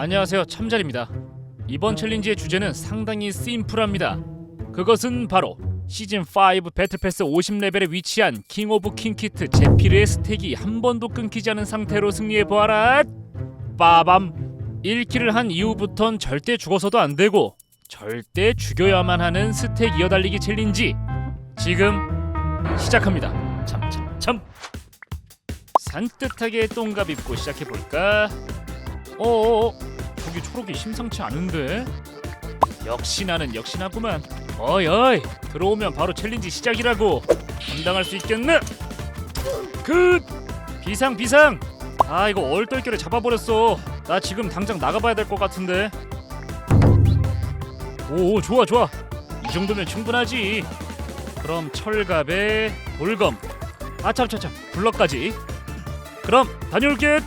안녕하세요 참잘입니다. 이번 챌린지의 주제는 상당히 심플합니다. 그것은 바로 시즌5 배틀패스 50레벨에 위치한 킹 오브 킹키트 제피르의 스택이 한 번도 끊기지 않은 상태로 승리해보아라! 빠밤! 1킬을 한 이후부턴 절대 죽어서도 안되고 절대 죽여야만 하는 스택 이어달리기 챌린지. 지금 시작합니다. 참참참! 산뜻하게 똥갑 입고 시작해볼까? 어어어 저기 초록이 심상치 않은데? 역시 나는 역시나구만. 어이 어이 들어오면 바로 챌린지 시작이라고. 감당할 수 있겠나 그 비상 비상! 아 이거 얼떨결에 잡아버렸어. 나 지금 당장 나가봐야 될 것 같은데. 오 좋아 좋아. 이 정도면 충분하지. 그럼 철갑에 돌검. 아참참참. 블럭까지. 그럼 다녀올게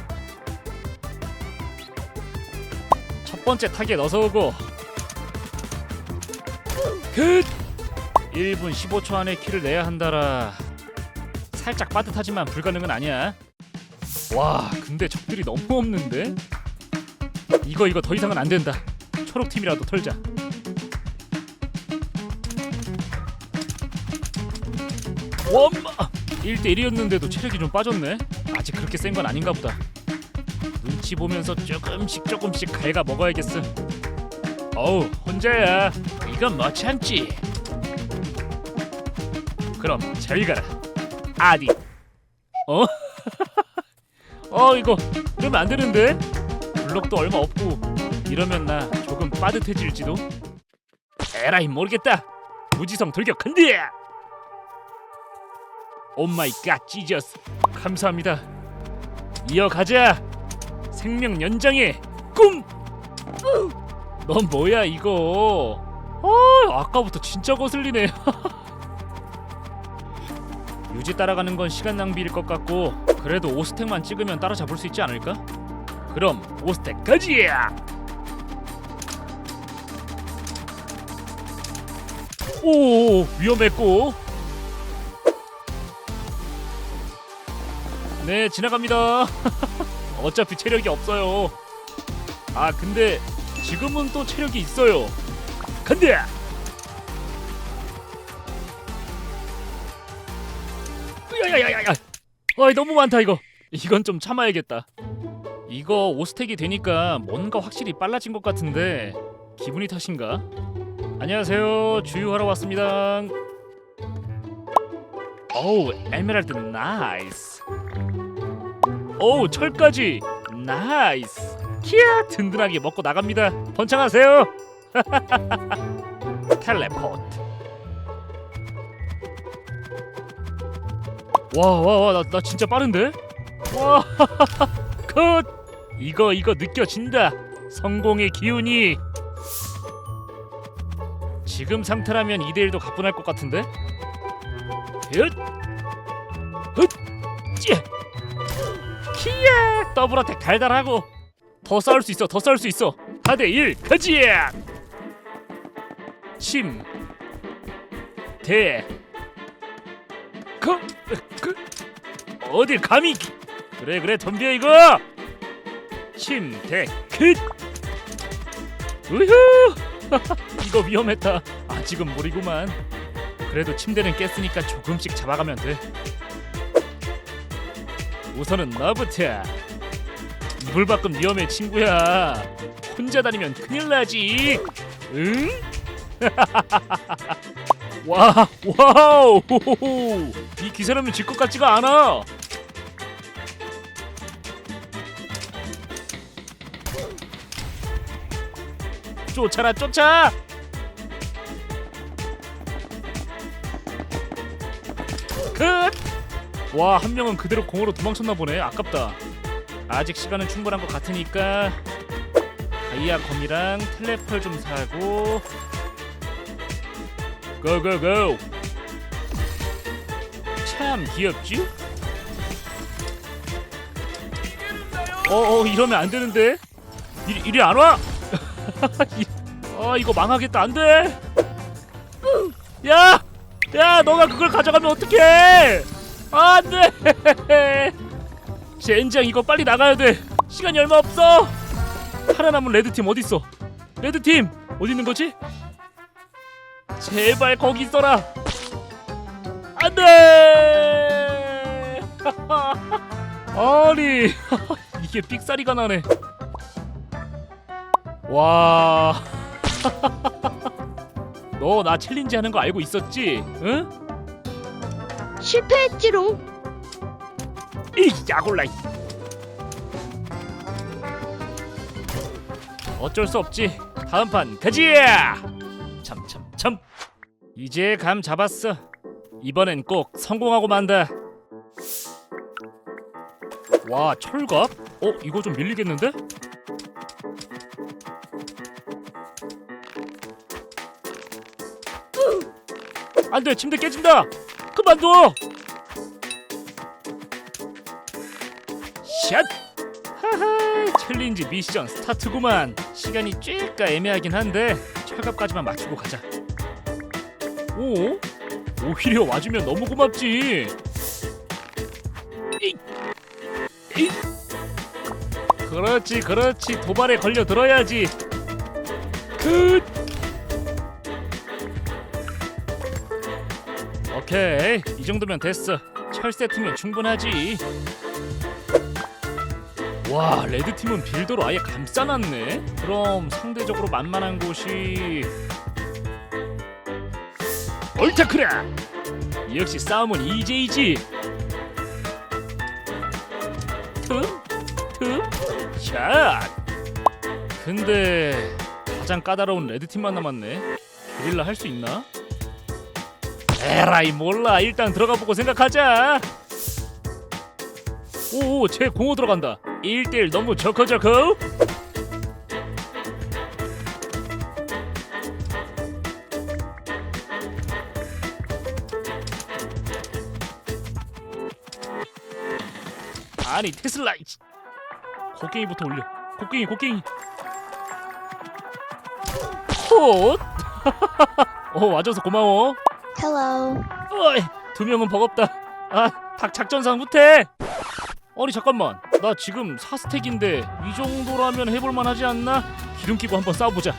번째 타겟 어서 오고 끝 1분 15초 안에 키를 내야 한다라. 살짝 빠듯하지만 불가능은 아니야. 와 근데 적들이 너무 없는데? 이거 이거 더 이상은 안 된다. 초록팀이라도 털자. 원마 1대1이었는데도 체력이 좀 빠졌네. 아직 그렇게 센 건 아닌가 보다 눈치 보면서 조금씩 조금씩 갉아 먹어야겠어. 어우 혼자야. 이건 뭐 참지? 그럼 잘 가라. 아디. 어? 어 이거 이러면 안 되는데? 블록도 얼마 없고. 이러면 나 조금 빠듯해질지도. 에라이 모르겠다. 무지성 돌격한다 오마이갓 지저스. 감사합니다. 이어가자 생명 연장의 꿈. 넌 뭐야 이거? 어, 아까부터 진짜 거슬리네. 유지 따라가는 건 시간 낭비일 것 같고 그래도 5스택만 찍으면 따라잡을 수 있지 않을까? 그럼 5스택까지! 오 위험했고 네 지나갑니다 어차피 체력이 없어요. 아 근데 지금은 또 체력이 있어요. 간다. 야야야야야. 아 너무 많다 이거. 이건 좀 참아야겠다. 이거 오스택이 되니까 뭔가 확실히 빨라진 것 같은데 기분이 탓인가? 안녕하세요 주유하러 왔습니다. 오우 에메랄드 나이스. 오 철까지. 나이스. 키야 든든하게 먹고 나갑니다. 번창하세요. 텔레포트. 와 와 와 나, 나 진짜 빠른데? 와컷 이거 이거 느껴진다. 성공의 기운이. 지금 상태라면 2대1도 가뿐할 것 같은데? 얏헛 찌! 키야. 더블어택 달달하고. 더 싸울 수 있어 더 싸울 수 있어. 4대1 가지? 침 대. 그, 그, 어딜 감히. 그래 그래 덤벼 이거. 침대 끝 우후. 이거 위험했다. 아직은 무리구만. 그래도 침대는 깼으니까 조금씩 잡아가면 돼 우선은 너부터. 물밖은 위험해 친구야. 혼자 다니면 큰일 나지. 응? 와 와우! 호호호. 이 기사라면 질 것 같지가 않아. 쫓아라 쫓아! 끝 와 한 명은 그대로 공으로 도망쳤나 보네. 아깝다. 아직 시간은 충분한 것 같으니까 다이아 검이랑 텔레펄 좀 사고. 고고고! 참 귀엽지? 어어 이러면 안 되는데? 이리, 이리 안 와? 이- 아 이거 망하겠다. 안 돼! 야! 야 너가 그걸 가져가면 어떡해! 아, 안돼! 젠장 이거 빨리 나가야 돼. 시간이 얼마 없어. 살아남은 레드팀 어딨어? 레드팀 어디 있는 거지? 제발 거기 있어라. 안돼! 아니 이게 삑사리가 나네. 와. 너 나 챌린지 하는 거 알고 있었지? 응? 실패했지롱. 이 야골라 이. 어쩔 수 없지 다음 판 가지야 참참 참 이제 감 잡았어 이번엔 꼭 성공하고 만다 와 철갑? 어 이거 좀 밀리겠는데? 안돼 침대 깨진다 그만둬 샷! 하하 챌린지 미션 스타트구만. 시간이 쬐까 애매하긴 한데 철갑까지만 맞추고 가자. 오? 오히려 와주면 너무 고맙지! 그렇지 그렇지. 도발에 걸려 들어야지. 굿 오케이. 이 정도면 됐어. 철 세트면 충분하지. 와 레드팀은 빌더로 아예 감싸놨네. 그럼 상대적으로 만만한 곳이 얼타크라! 역시 싸움은 EJ지. 틈틈샷! 근데 가장 까다로운 레드팀만 남았네. 게릴라 할 수 있나? 에라이 몰라 일단 들어가 보고 생각하자 오, 제 공호 들어간다. 1대1 너무 저커저커. 아니 테슬라 이씨. 곡괭이부터 올려. 곡괭이 곡괭이. 콧. 어 와줘서 고마워. Hello. 어이, 두 명은 버겁다. 아, 닭 작전상 후퇴. 아니 잠깐만, 나 지금 4스택인데 이 정도라면 해볼만 하지 않나? 기름 끼고 한번 싸워보자.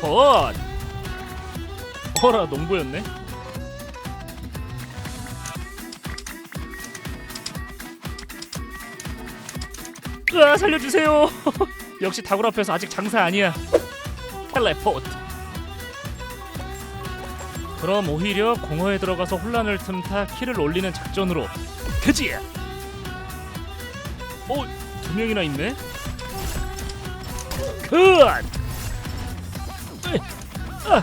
컷. 어라 농부였네. 으아 살려주세요. 역시 다굴 앞에서 아직 장사 아니야. 텔레포트. 그럼 오히려 공허에 들어가서 혼란을 틈타 키를 올리는 작전으로 그지? 어, 두 명이나 있네. 굿. 아.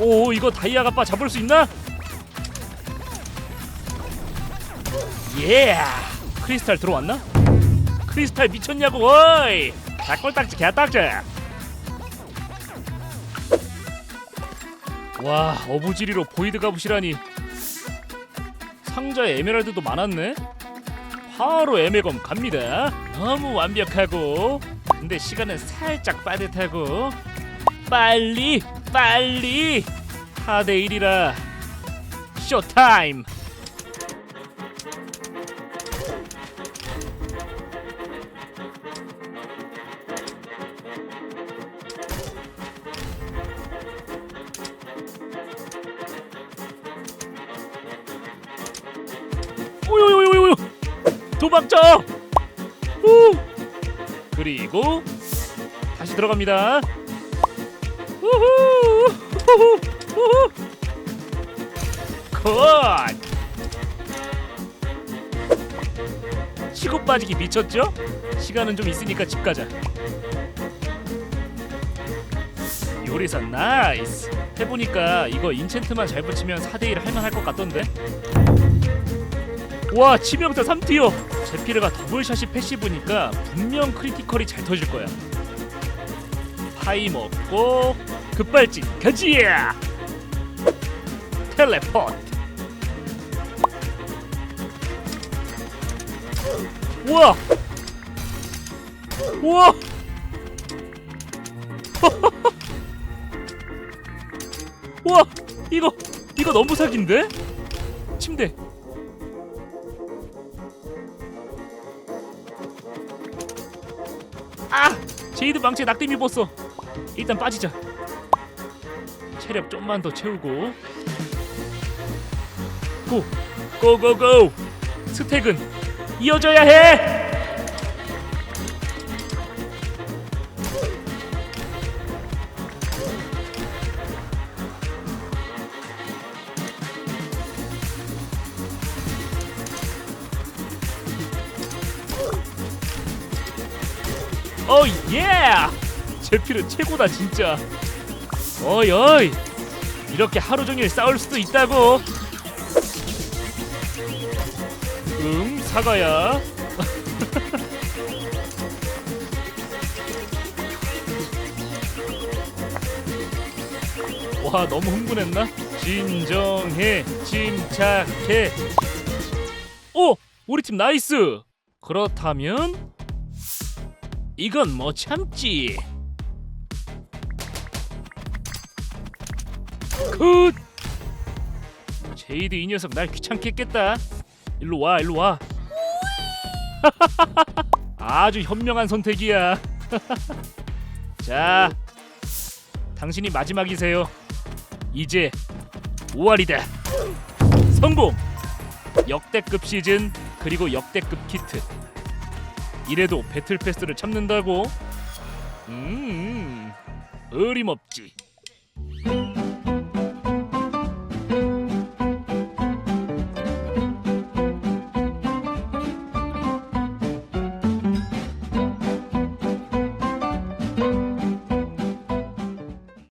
오, 이거 다이아 가빠 잡을 수 있나? 예. 크리스탈 들어왔나? 크리스탈 미쳤냐고, 어이. 닭골딱지 개딱지. 와 어부지리로 보이드 가부시라니. 상자에 에메랄드도 많았네? 바로 에메검 갑니다. 너무 완벽하고. 근데 시간은 살짝 빠듯하고. 빨리 빨리. 4대1이라. 쇼타임 도망쳐 후! 그리고 다시 들어갑니다. 우후! 우후! 우후! 컷! 치고 빠지기 미쳤죠? 시간은 좀 있으니까 집 가자. 요리사 나이스. 해보니까 이거 인챈트만 잘 붙이면 4대1 할만할 것 같던데 와 치명타 3티어 제피르가 더블샷이 패시브니까 분명 크리티컬이 잘 터질 거야. 파이 먹고 급발진. 가지야! 텔레포트. 우와! 우와! 우와! 이거 이거 너무 사기인데? 침대 제이드 망치에 낙뎀 입었어. 일단 빠지자. 체력 좀만 더 채우고. 고, 고고고. 스택은 이어져야 해. 어 예! 제필은 최고다 진짜. 어이 어이 이렇게 하루 종일 싸울 수도 있다고. 응 사과야. 와 너무 흥분했나? 진정해 침착해. 오 우리 팀 나이스. 그렇다면 이건 뭐 참지. 굿. 제이드 이 녀석 날 귀찮게 했겠다. 일로 와, 일로 와. 아주 현명한 선택이야. 자, 당신이 마지막이세요. 이제 5월이다. 성공. 역대급 시즌 그리고 역대급 키트. 이래도 배틀 패스를 참는다고? 음, 어림없지.